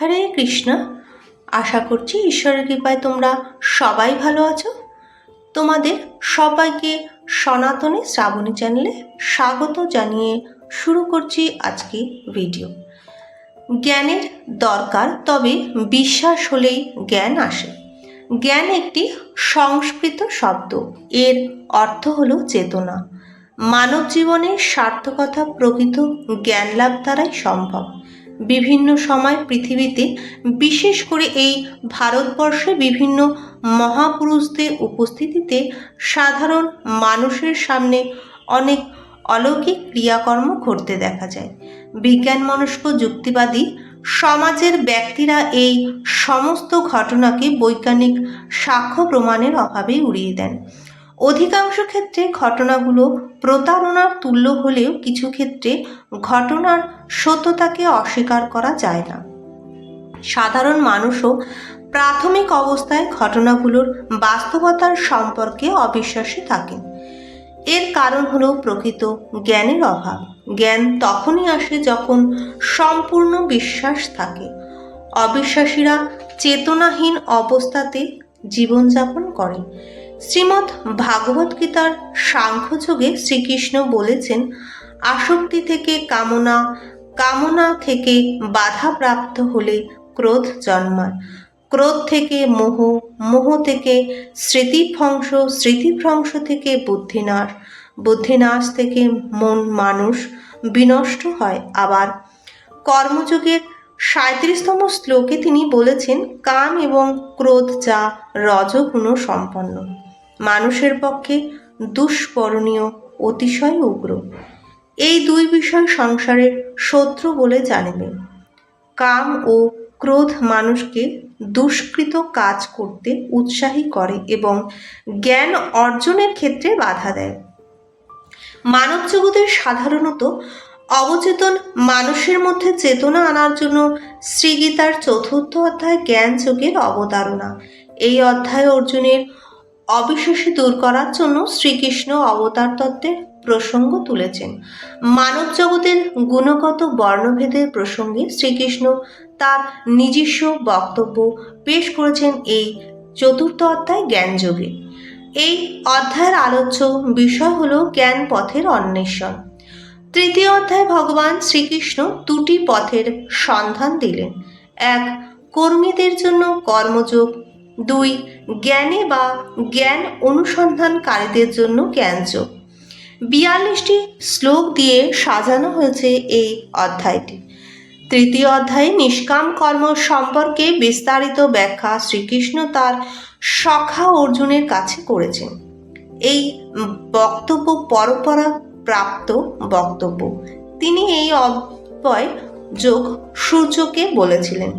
হরে কৃষ্ণ। আশা করছি ঈশ্বরের কৃপায় তোমরা সবাই ভালো আছো। তোমাদের সবাইকে সনাতনী শ্রাবণী চ্যানেলে স্বাগত জানিয়ে শুরু করছি আজকে ভিডিও। জ্ঞানের দরকার, তবে বিশ্বাস হলেই জ্ঞান আসে। জ্ঞান একটি সংস্কৃত শব্দ, এর অর্থ হলো চেতনা। মানব জীবনের সার্থকতা প্রকৃত জ্ঞান লাভ দ্বারাই সম্ভব। বিভিন্ন সময় পৃথিবীতে, বিশেষ করে এই ভারতবর্ষে বিভিন্ন মহাপুরুষদের উপস্থিতিতে সাধারণ মানুষের সামনে অনেক অলৌকিক ক্রিয়াকর্ম ঘটতে দেখা যায়। বিজ্ঞান মনস্ক যুক্তিবাদী সমাজের ব্যক্তিরা এই সমস্ত ঘটনাকে বৈজ্ঞানিক সাক্ষ্য প্রমাণের অভাবে উড়িয়ে দেন। অধিকাংশ ক্ষেত্রে ঘটনাগুলো প্রতারণার তুল্য হলেও কিছু ক্ষেত্রে ঘটনার সত্যতাকে অস্বীকার করা যায় না। সাধারণ মানুষও প্রাথমিক অবস্থায় ঘটনাগুলোর বাস্তবতার সম্পর্কে অবিশ্বাসী থাকেন এর কারণ হলো প্রকৃত জ্ঞানের অভাব। জ্ঞান তখনই আসে যখন সম্পূর্ণ বিশ্বাস থাকে। অবিশ্বাসীরা চেতনাহীন অবস্থাতে জীবনযাপন করে। শ্রীমৎ ভাগবত গীতার সাংখ্যযোগে শ্রীকৃষ্ণ বলেছেন, আসক্তি থেকে কামনা কামনা থেকে বাধা প্রাপ্ত হলে ক্রোধ জন্মায়। ক্রোধ থেকে মোহ মোহ থেকে স্মৃতিভ্রংশ স্মৃতিভ্রংশ থেকে বুদ্ধিনাশ বুদ্ধিনাশ থেকে মন মানুষ বিনষ্ট হয়। আবার কর্মযোগের সাঁত্রিশতম শ্লোকে তিনি বলেছেন, কাম এবং ক্রোধ যা রজগুণ সম্পন্ন মানুষের পক্ষে দুষ্করণীয়, অতিশয় উগ্র। এই দুই বিষয় সংসারের শত্রু বলে জানিবেন কাম ও ক্রোধ মানুষকে দুষ্কৃত কাজ করতে উৎসাহী করে এবং জ্ঞান অর্জনের ক্ষেত্রে বাধা দেয়। মানব জগতের সাধারণত অবচেতন মানুষের মধ্যে চেতনা আনার জন্য শ্রীগীতার চতুর্থ অধ্যায় জ্ঞান যোগের অবতারণা। এই অধ্যায় অর্জুনের অবিশ্বাসী দূর করার জন্য শ্রীকৃষ্ণ অবতার তত্ত্বের প্রসঙ্গ তুলেছেন। মানব জগতের গুণগত বর্ণভেদের প্রসঙ্গে শ্রীকৃষ্ণ তার নিজস্ব বক্তব্য পেশ করেছেন এই চতুর্থ অধ্যায় জ্ঞানযোগে। এই অধ্যায়ের আলোচ্য বিষয় হল জ্ঞান পথের অন্বেষণ। তৃতীয় অধ্যায় ভগবান শ্রীকৃষ্ণ দুটি পথের সন্ধান দিলেন। এক, কর্মীদের জন্য কর্মযোগ দুই, জ্ঞানে বা জ্ঞান অনুসন্ধানকারীদের জন্য জ্ঞানযোগ। বিয়াল্লিশটি শ্লোক দিয়ে সাজানো হয়েছে এই অধ্যায়টি। তৃতীয় অধ্যায়ে নিষ্কাম কর্ম সম্পর্কে বিস্তারিত ব্যাখ্যা শ্রীকৃষ্ণ তার সখা অর্জুনের কাছে করেছেন। এই বক্তব্য পরম্পরা প্রাপ্ত বক্তব্য। তিনি এই অব্যয় যোগ সূর্যকে বলেছিলেন।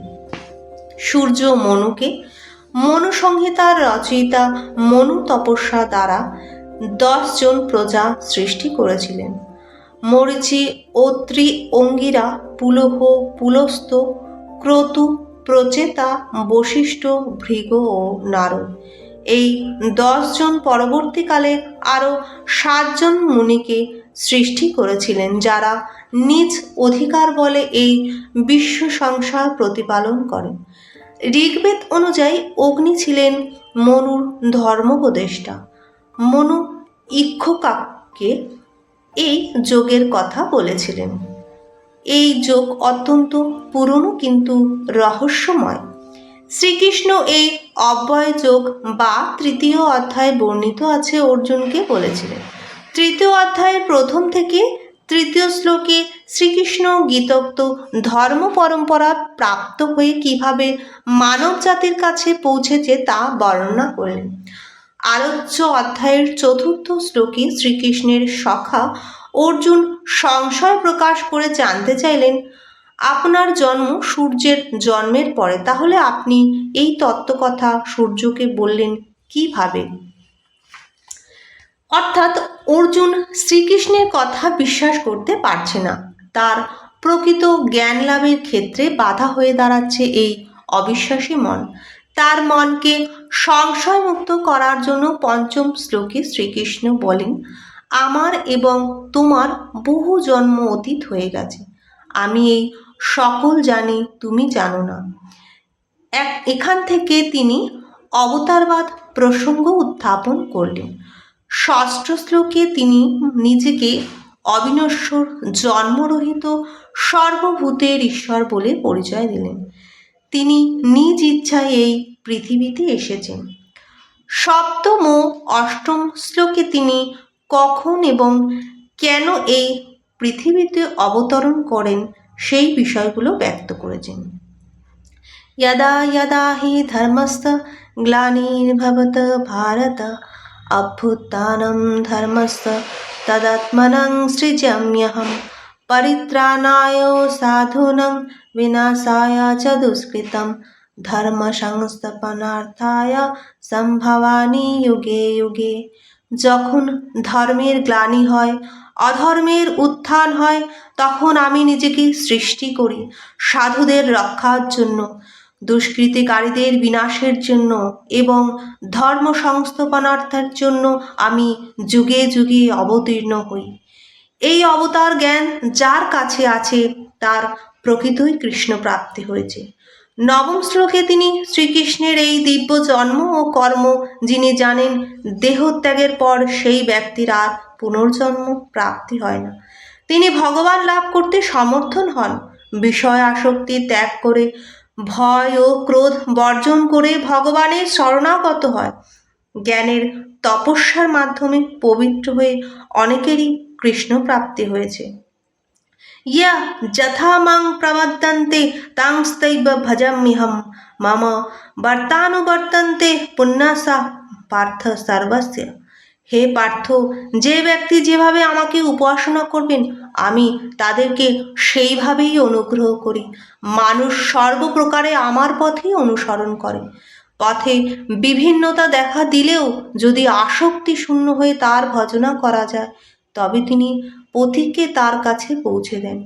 সূর্য মনুকে মনু সংহিতার রচয়িতা মনু তপস্যা দ্বারা দশজন প্রজা সৃষ্টি করেছিলেন। মরিচি, অত্রি, অঙ্গিরা, পুলহ, পুলস্ত, ক্রতু, প্রচেতা, বশিষ্ঠ, ভৃগ ও নারদ। এই দশজন পরবর্তীকালে আরও সাতজন মুনিকে সৃষ্টি করেছিলেন, যারা নিজ অধিকার বলে এই বিশ্ব সংসার প্রতিপালন করেন। ঋগ্বেদ অনুযায়ী অগ্নি ছিলেন মনুর ধর্মোপদেষ্টা। মনু ইক্ষকাকে এই যোগের কথা বলেছিলেন। এই যোগ অত্যন্ত পুরনো কিন্তু রহস্যময়। শ্রীকৃষ্ণ এই অব্যয় যোগ বা তৃতীয় অধ্যায় বর্ণিত আছে অর্জুনকে বলেছিলেন। তৃতীয় অধ্যায়ের প্রথম থেকে তৃতীয় শ্লোকে শ্রীকৃষ্ণ গীতোক্ত ধর্ম পরম্পরা প্রাপ্ত হয়ে কীভাবে মানব জাতির কাছে পৌঁছেছে তা বর্ণনা করলেন। আলোচ্য অধ্যায়ের চতুর্থ শ্লোকে শ্রীকৃষ্ণের সখা অর্জুন সংশয় প্রকাশ করে জানতে চাইলেন, আপনার জন্ম সূর্যের জন্মের পরে, তাহলে আপনি এই তত্ত্বকথা সূর্যকে বললেন কীভাবে? অর্থাৎ অর্জুন শ্রীকৃষ্ণের কথা বিশ্বাস করতে পারছে না। তার প্রকৃত জ্ঞান লাভের ক্ষেত্রে বাধা হয়ে দাঁড়াচ্ছে এই অবিশ্বাসী মন। তার মনকে সংশয়মুক্ত করার জন্য পঞ্চম শ্লোকে শ্রীকৃষ্ণ বলেন, আমার এবং তোমার বহু জন্ম অতীত হয়ে গেছে। আমি এই সকল জানি, তুমি জানো না। এক এখান থেকে তিনি অবতারবাদ প্রসঙ্গ উত্থাপন করলেন। ষষ্ঠ শ্লোকে তিনি নিজেকে অবিনশ্বর জন্মরহিত সর্বভূতের ঈশ্বর বলে পরিচয় দিলেন তিনি নিজ ইচ্ছায় এই পৃথিবীতে এসেছেন সপ্তম ও অষ্টম শ্লোকে তিনি কখন এবং কেন এই পৃথিবীতে অবতরণ করেন সেই বিষয়গুলো ব্যক্ত করেছেন यदा यदा हि धर्मस्थ ग्लानिर्भवत भारत अभ्युत्थानं धर्मस्थ तदात्मनं सृजाम्यहं परित्राणाय साधूनं विनाशाय च दुष्कृतं ধর্মসংস্থাপনার্থায় সম্ভবানি যুগে যুগে যখন ধর্মের গ্লানি হয় অধর্মের উত্থান হয় তখন আমি নিজেকে সৃষ্টি করি সাধুদের রক্ষার জন্য দুষ্কৃতিকারীদের বিনাশের জন্য এবং ধর্ম সংস্থাপনার্থের জন্য আমি যুগে যুগে অবতীর্ণ হই। এই অবতার জ্ঞান যার কাছে আছে, তার প্রকৃতই কৃষ্ণ প্রাপ্তি হয়েছে। নবম শ্লোকে তিনি শ্রীকৃষ্ণের এই দিব্য জন্ম ও কর্ম, যিনি জানেন দেহত্যাগের পর সেই ব্যক্তির আর পুনর্জন্ম প্রাপ্তি হয় না। তিনি ভগবান লাভ করতে সমর্থন হন বিষয় আসক্তি ত্যাগ করে ভয় ও ক্রোধ বর্জন করে ভগবানের শরণাগত হয়। জ্ঞানের তপস্যার মাধ্যমে পবিত্র হয়ে অনেকেরই কৃষ্ণ প্রাপ্তি হয়েছে। ইয়া যথা মাং প্রবর্তন্তে তাংস্তৈব ভজাম্যহম মম বর্তানুবর্তন্তে পুণ্যাসা পার্থ সর্বস্য। হে পার্থ, যে ব্যক্তি যেভাবে আমাকে উপাসনা করবেন, আমি তাদেরকে সেইভাবেই অনুগ্রহ করি। মানুষ সর্বপ্রকারে আমার পথেই অনুসরণ করে। পথে বিভিন্নতা দেখা দিলেও যদি আসক্তি শূন্য হয়ে তার ভজনা করা যায়, তবে তিনি পথিককে তার কাছে পৌঁছে দেন।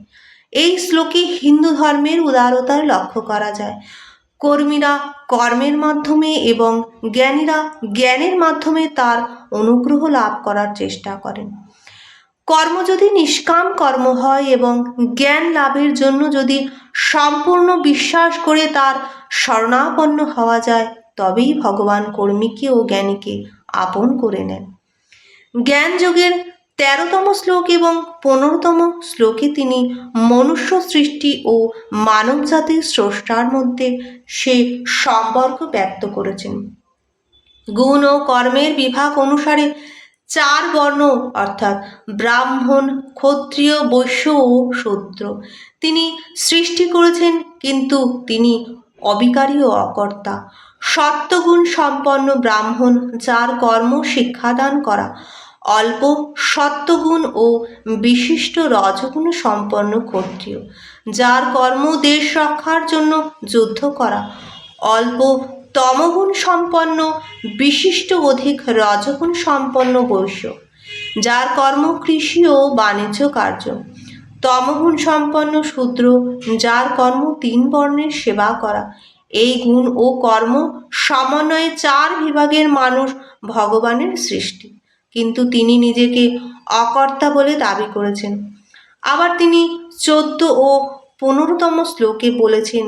এই শ্লোকে হিন্দু ধর্মের উদারতার লক্ষ্য করা যায়। কর্মীরা কর্মের মাধ্যমে এবং জ্ঞানীরা জ্ঞানের মাধ্যমে তার অনুগ্রহ লাভ করার চেষ্টা করেন। কর্ম যদি নিষ্কাম কর্ম হয় এবং জ্ঞান লাভের জন্য যদি সম্পূর্ণ বিশ্বাস করে তার শরণাপন্ন হওয়া যায়, তবেই ভগবান কর্মীকে ও জ্ঞানীকে আপন করে নেন। জ্ঞান যোগের তেরোতম শ্লোক এবং পনেরোতম শ্লোকে তিনি মনুষ্য সৃষ্টি ও মানব জাতির স্রষ্টার মধ্যে সে সম্পর্ক ব্যক্ত করেছেন। গুণ ও কর্মের বিভাগ অনুসারে চার বর্ণ, অর্থাৎ ব্রাহ্মণ, ক্ষত্রিয়, বৈশ্য ও শূদ্র। তিনি সৃষ্টি করেছেন, কিন্তু তিনি অবিকারী ও অকর্তা। সত্যগুণ সম্পন্ন ব্রাহ্মণ, যার কর্ম শিক্ষাদান করা অল্প সত্যগুণ ও বিশিষ্ট রজগুণ সম্পন্ন ক্ষত্রিয়, যার কর্ম দেশ রক্ষার জন্য যুদ্ধ করা। অল্প তমগুণ সম্পন্ন, বিশিষ্ট অধিক রজগুণ সম্পন্ন বৈশ্য, যার কর্ম কৃষি ও বাণিজ্য কার্য। তমগুণ সম্পন্ন শূদ্র, যার কর্ম তিন বর্ণের সেবা করা। এই গুণ ও কর্ম সমন্বয়ে চার বিভাগের মানুষ ভগবানের সৃষ্টি। কিন্তু তিনি নিজেকে অকর্তা বলে দাবি করেছেন। আবার তিনি চোদ্দ ও পনেরোতম শ্লোকে বলেছেন,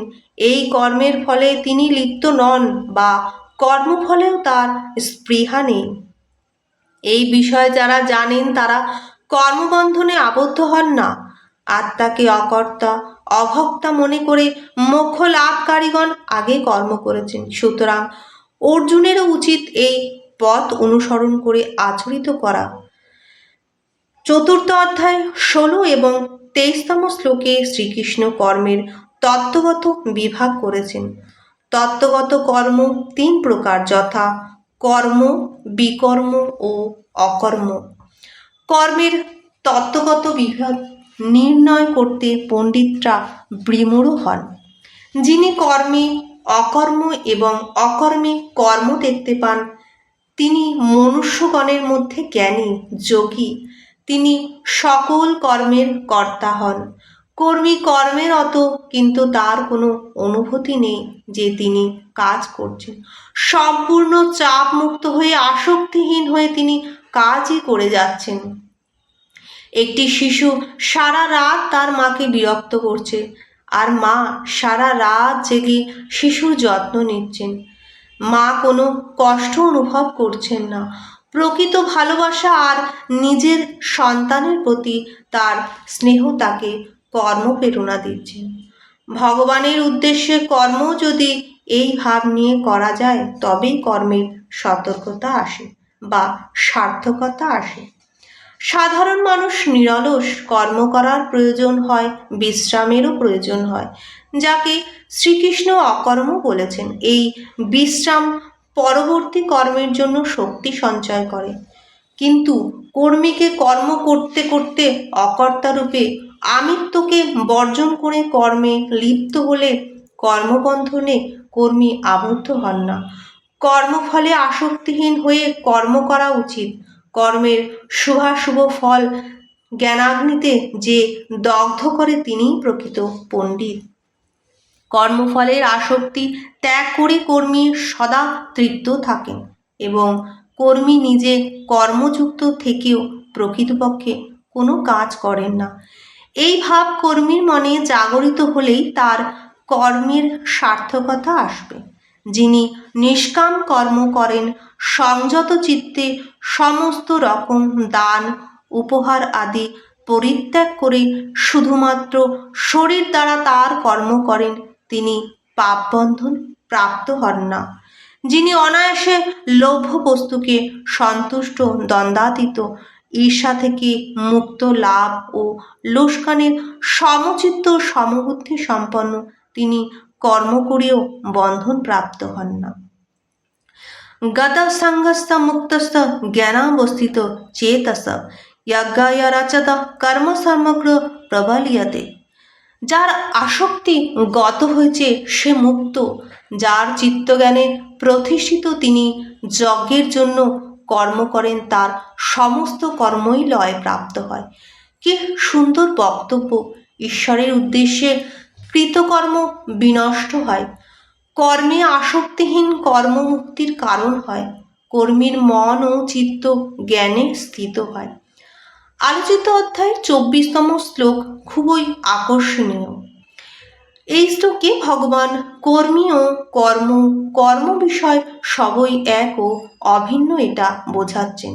এই কর্মের ফলে তিনি লিপ্ত নন বা কর্মফলেও তার স্পৃহা নেই। এই বিষয়ে যারা জানেন তারা কর্মবন্ধনে আবদ্ধ হন না। আত্মাকে অকর্তা, অভক্তা মনে করে মোক্ষ লাভকারীগণ আগে কর্ম করেছেন। সুতরাং অর্জুনেরও উচিত এই পথ অনুসরণ করে আচরিত করা। চতুর্থ অধ্যায় ষোলো এবং তেইশতম শ্লোকে শ্রীকৃষ্ণ কর্মের তত্ত্বগত বিভাগ করেছেন। তত্ত্বগত কর্ম তিন প্রকার, যথা কর্ম, বিকর্ম ও অকর্ম। কর্মের তত্ত্বগত বিভাগ নির্ণয় করতে পণ্ডিতরা বিমূঢ় হন। যিনি কর্মে অকর্ম এবং অকর্মে কর্ম দেখতে পান তিনি মনুষ্যগণের মধ্যে জ্ঞানী, যোগী। তিনি সকল কর্মের কর্তা হন। কর্মী কর্মের অত কিন্তু তার কোনো অনুভূতি নেই যে তিনি কাজ করছেন। সম্পূর্ণ চাপ মুক্ত হয়ে, আসক্তিহীন হয়ে তিনি কাজই করে যাচ্ছেন। একটি শিশু সারা রাত তার মাকে বিরক্ত করছে। আর মা সারা রাত জেগে শিশুর যত্ন নিচ্ছেন। মা কোনো কষ্ট অনুভব করছেন না। প্রকৃত ভালোবাসা আর নিজের সন্তানের প্রতি তার স্নেহ তাকে কর্মপ্রেরণা দিচ্ছেন। ভগবানের উদ্দেশ্যে কর্ম যদি এই ভাব নিয়ে করা যায়, তবেই কর্মের সতর্কতা আসে বা সার্থকতা আসে। সাধারণ মানুষ নিরলস কর্ম করার প্রয়োজন হয়, বিশ্রামেরও প্রয়োজন হয়। যাকে শ্রীকৃষ্ণ অকর্ম বলেছেন। এই বিশ্রাম পরবর্তী কর্মের জন্য শক্তি সঞ্চয় করে। কিন্তু কর্মীকে কর্ম করতে করতে অকর্তারূপে আমিত্বকে বর্জন করে কর্মে লিপ্ত হলে কর্মবন্ধনে কর্মী আবদ্ধ হন না। কর্মফলে আসক্তিহীন হয়ে কর্ম করা উচিত। কর্মের শুভাশুভ ফল জ্ঞানাগ্নিতে যে দগ্ধ করে তিনিই প্রকৃত পণ্ডিত। কর্মফলের আসক্তি ত্যাগ করে কর্মী সদা তৃপ্ত থাকেন এবং কর্মী নিজে কর্মযুক্ত থেকেও প্রকৃতপক্ষে কোনো কাজ করেন না। এই ভাব কর্মীর মনে জাগরিত হলেই তার কর্মের সার্থকতা আসবে। যিনি নিষ্কাম কর্ম করেন, সংযত চিত্তে সমস্ত রকম দান, উপহার আদি পরিত্যাগ করে শুধুমাত্র শরীর দ্বারা তার কর্ম করেন তিনি পাপবন্ধন প্রাপ্ত হন না, যিনি অনায়াসে লভ্য বস্তুকে সন্তুষ্ট দ্বন্দ্বাতীত ঈর্ষা থেকে মুক্ত লাভ ও লোসকানের সমচিত্ত সমবুদ্ধি সম্পন্ন তিনি কর্ম করেও বন্ধন প্রাপ্ত হন না। গতসঙ্গস্থ মুক্তস্থ জ্ঞানাবস্থিত চেতস, যজ্ঞায় কর্ম সমগ্র প্রবলীয়তে। যার আসক্তি গত হয়েছে সে মুক্ত, যার চিত্তজ্ঞানে প্রতিষ্ঠিত তিনি যজ্ঞের জন্য কর্ম করেন, তার সমস্ত কর্মই লয় প্রাপ্ত হয়। কি সুন্দর বক্তব্য। ঈশ্বরের উদ্দেশ্যে কৃতকর্ম বিনষ্ট হয়। কর্মে আসক্তিহীন কর্মমুক্তির কারণ হয়। কর্মীর মন ও চিত্ত জ্ঞানে স্থিত হয়। আলোচিত অধ্যায়ের চব্বিশতম শ্লোক খুবই আকর্ষণীয়। এই শ্লোকে ভগবান কর্মী ও কর্ম কর্ম বিষয় সবই এক ও অভিন্ন এটা বোঝাচ্ছেন।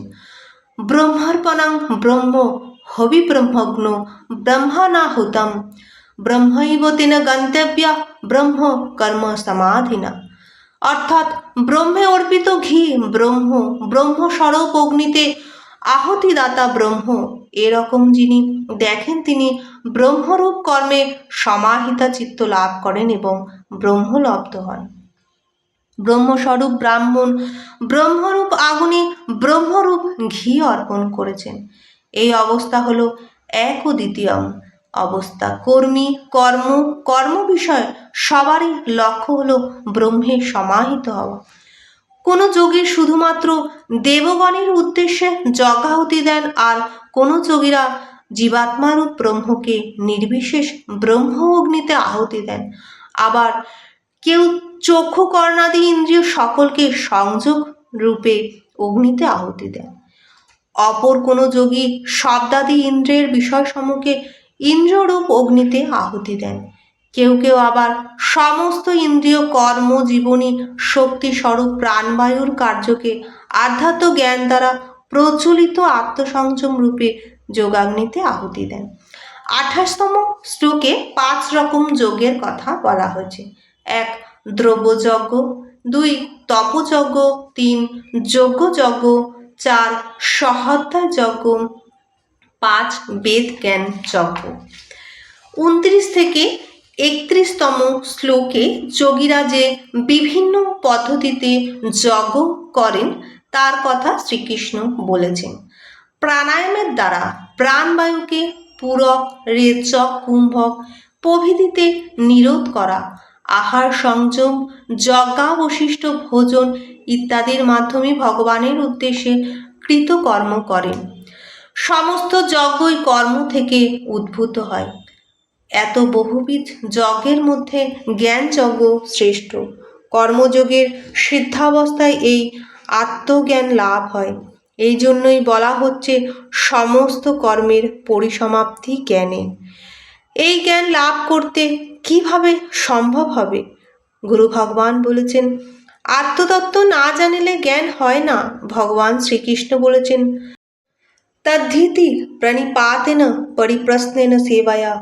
ব্রহ্মার্পণাং ব্রহ্ম হবি ব্রহ্মগ্ন ব্রহ্মানাহুতম, ব্রহ্মৈব তেন গন্তব্যা ব্রহ্ম কর্ম সমাধিনা। অর্থাৎ ব্রহ্মে অর্পিত ঘি ব্রহ্ম, ব্রহ্মস্বরূপ অগ্নিতে আহতিদাতা ব্রহ্ম এরকম যিনি দেখেন তিনি ব্রহ্মরূপ কর্মে সমাহিতা চিত্ত লাভ করেন এবং ব্রহ্মলব্ধ হন। ব্রহ্মস্বরূপ ব্রাহ্মণ, ব্রহ্মরূপ আগুনে ব্রহ্মরূপ ঘি অর্পণ করেছেন। এই অবস্থা হলো এক ও দ্বিতীয়ম অবস্থা। কর্মী, কর্ম কর্ম বিষয় সবারই লক্ষ্য হলো ব্রহ্মে সমাহিত হওয়া। কোনো যোগী শুধুমাত্র দেবগণের উদ্দেশ্যে যজ্ঞাহুতি দেন আর কোনো যোগীরা জীবাত্মারূপ ব্রহ্মকে নির্বিশেষ ব্রহ্ম অগ্নিতে আহুতি দেন। আবার কেউ চক্ষু কর্ণাদি ইন্দ্রিয় সকলকে সংযোগ রূপে অগ্নিতে আহুতি দেন। অপর কোনো যোগী শব্দাদি ইন্দ্রিয়ের বিষয়সমূহকে ইন্দ্ররূপ অগ্নিতে আহুতি দেন। কেউ কেউ আবার সমস্ত ইন্দ্রিয় কর্ম, জীবনী, শক্তি স্বরূপ প্রাণবায়ুর কার্যকে আধ্যাত্ম জ্ঞান দ্বারা প্রচলিত আত্মসংযম রূপে যোগাগ্নিতে আহুতি দেন। আঠাশতম শ্লোকে পাঁচ রকম যোগের কথা বলা হয়েছে। এক, দ্রব্যযজ্ঞ। দুই, তপযজ্ঞ। তিন, যজ্ঞযজ্ঞ। চার সহধ্যায় যজ্ঞ পাঁচ বেদ জ্ঞান যজ্ঞ উনত্রিশ থেকে একত্রিশতম শ্লোকে যোগীরা যে বিভিন্ন পদ্ধতিতে যজ্ঞ করেন, তার কথা শ্রীকৃষ্ণ বলেছেন। প্রাণায়ামের দ্বারা প্রাণবায়ুকে পূরক, রেচক, কুম্ভক প্রভৃতিতে নিরোধ করা, আহার সংযম, যজ্ঞাবশিষ্ট ভোজন ইত্যাদির মাধ্যমে ভগবানের উদ্দেশ্যে কৃতকর্ম করেন। সমস্ত যজ্ঞই কর্ম থেকে উদ্ভূত হয়। এত বহুবিধ যজ্ঞের মধ্যে জ্ঞানযজ্ঞ শ্রেষ্ঠ। কর্মযোগের সিদ্ধাবস্থায় এই আত্মজ্ঞান লাভ হয়। এই জন্যই বলা হচ্ছে সমস্ত কর্মের পরিসমাপ্তি জ্ঞানে। এই জ্ঞান লাভ করতে কীভাবে সম্ভব হবে? গুরু ভগবান বলেছেন, আত্মতত্ত্ব না জানিলে জ্ঞান হয় না। ভগবান শ্রীকৃষ্ণ বলেছেন, তদ্ধিতি প্রণিপাতেন পরিপ্রশ্নেন সেবায়া।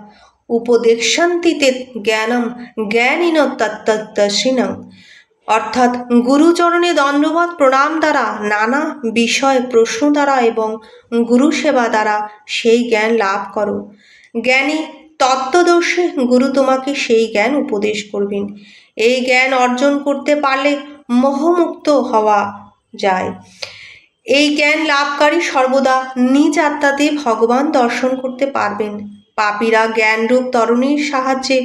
উপদেশন্তি তে জ্ঞানম জ্ঞানীন তত্তদর্শিনং অর্থাৎ গুরুচরণে দণ্ডবত প্রণাম দ্বারা নানা বিষয় প্রশ্ন দ্বারা এবং গুরু সেবা দ্বারা সেই জ্ঞান লাভ করো। জ্ঞানী তত্ত্বদর্শী গুরু তোমাকে সেই জ্ঞান উপদেশ করবেন। এই জ্ঞান অর্জন করতে পারলে মোহমুক্ত হওয়া যায়। এই জ্ঞান লাভকারী সর্বদা নিজ আত্মাতে ভগবান দর্শন করতে পারবেন। পাপীরা জ্ঞানরূপ তরণীর সাহায্যে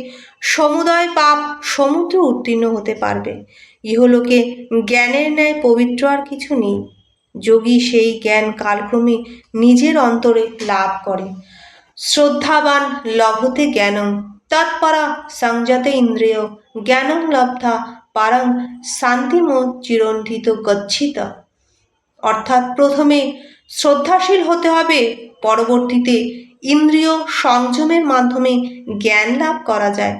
সমুদয় পাপ সমুদ্রে উত্তীর্ণ হতে পারবে। ইহলোকে জ্ঞানের ন্যায় পবিত্র আর কিছু নেই। যোগী সেই জ্ঞান কালক্রমে নিজের অন্তরে লাভ করে। শ্রদ্ধাবান লভতে জ্ঞানং, তৎপরা সংযতে ইন্দ্রিয়, জ্ঞানং লব্ধা পারং শান্তিম চিরন্ধিত গচ্ছিত। অর্থাৎ প্রথমে শ্রদ্ধাশীল হতে হবে, পরবর্তীতে ইন্দ্রিয় সংযমের মাধ্যমে জ্ঞান লাভ করা যায়।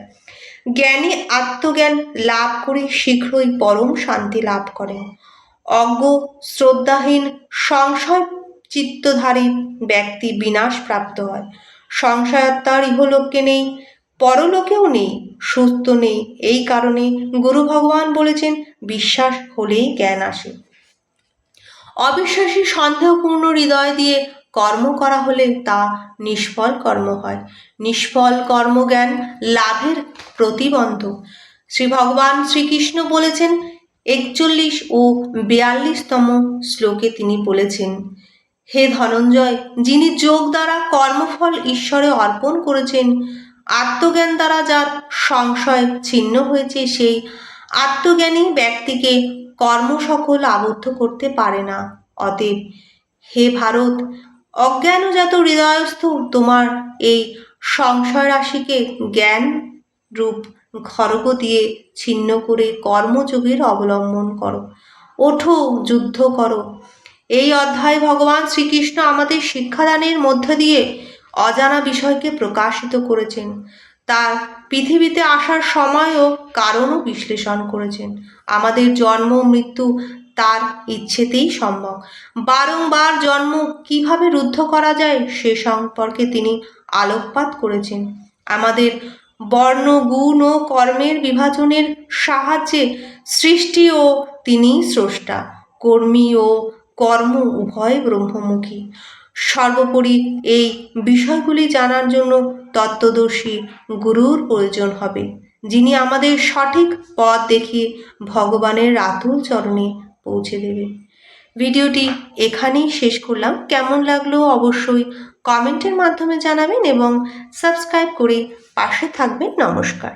জ্ঞানী আত্মজ্ঞান লাভ করে শীঘ্রই পরম শান্তি লাভ করেন। অজ্ঞ, শ্রদ্ধাহীন, সংশয় চিত্তধারী ব্যক্তি বিনাশ প্রাপ্ত হয়। সংশয়াত্মার ইহলোককে নেই, পরলোকেও নেই, সুস্থ নেই। এই কারণে গুরু ভগবান বলেছেন, বিশ্বাস হলেই জ্ঞান আসে। অবিশ্বাসী সন্দেহপূর্ণ হৃদয় দিয়ে কর্ম করা হলে তা নিষ্ফল কর্ম হয়। নিষ্ফল কর্মজ্ঞান লাভের প্রতিবন্ধক শ্রী ভগবান শ্রীকৃষ্ণ বলেছেন, একচল্লিশ ও বিয়াল্লিশতম শ্লোকে তিনি বলেছেন, হে ধনঞ্জয়, যিনি যোগ দ্বারা কর্মফল ঈশ্বরে অর্পণ করেছেন, আত্মজ্ঞান দ্বারা যার সংশয় ছিন্ন হয়েছে, সেই আত্মজ্ঞানী ব্যক্তিকে কর্ম সকল আবদ্ধ করতে পারে না। অতএব, হে ভারত অজ্ঞানজাত হৃদয়স্থ তোমার এই সংশয় রাশিকে জ্ঞান রূপ খড়গ দিয়ে ছিন্ন করে কর্মযোগের অবলম্বন করো। ওঠো, যুদ্ধ করো। এই অধ্যায় ভগবান শ্রীকৃষ্ণ আমাদের শিক্ষাদানের মধ্য দিয়ে অজানা বিষয়কে প্রকাশিত করেছেন। তার পৃথিবীতে আসার সময় ও কারণও বিশ্লেষণ করেছেন। আমাদের জন্ম, মৃত্যু তার ইচ্ছেতেই সম্ভব। বারংবার জন্ম কীভাবে রুদ্ধ করা যায় সে সম্পর্কে তিনি আলোকপাত করেছেন। আমাদের বর্ণ, গুণ ও কর্মের বিভাজনের সাহায্যে সৃষ্টি ও তিনি স্রষ্টা, কর্মী ও কর্ম উভয় ব্রহ্মমুখী। সর্বোপরি এই বিষয়গুলি জানার জন্য তত্ত্বদর্শী গুরুর প্রয়োজন হবে, যিনি আমাদের সঠিক পথ দেখিয়ে ভগবানের আতুল চরণে পৌঁছে দেবে। ভিডিওটি এখানেই শেষ করলাম। কেমন লাগল অবশ্যই কমেন্টের মাধ্যমে জানাবেন এবং সাবস্ক্রাইব করে পাশে থাকবেন। নমস্কার।